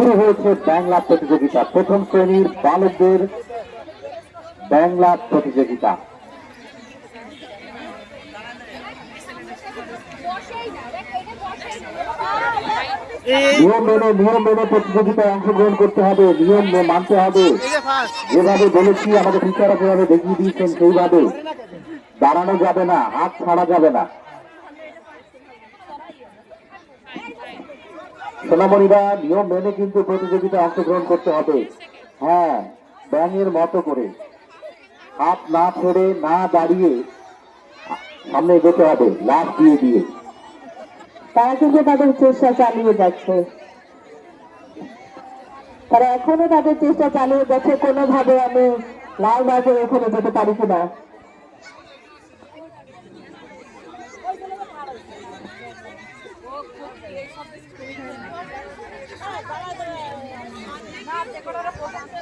শুরু হয়েছে বাংলা প্রতিযোগিতা। প্রথম শ্রেণির বালকদের বাংলা প্রতিযোগিতা। নিয়ম মেনে নিয়ম মেনে প্রতিযোগিতায় অংশগ্রহণ করতে হবে, নিয়ম মানতে হবে। যেভাবে বলেছি, আমাদের টিচাররা যেভাবে দেখিয়ে দিয়েছেন সেইভাবে। দাঁড়ানো যাবে না, হাত ছাড়া যাবে না। সোনামণিরা নিয়ম মেনে কিন্তু প্রতিযোগিতায় অংশগ্রহণ করতে হবে। হ্যাঁ ব্যাঙের মতো করে। হাত না ছেড়ে না দাঁড়িয়ে সামনে যেতে হবে লাভ দিয়ে দিয়ে। তারা কিন্তু তাদের চেষ্টা চালিয়ে যাচ্ছে। তারা এখনও তাদের চেষ্টা চালিয়ে যাচ্ছে কোনোভাবে আমি লাল বাজার ওখানে যেতে পারি কিনা। না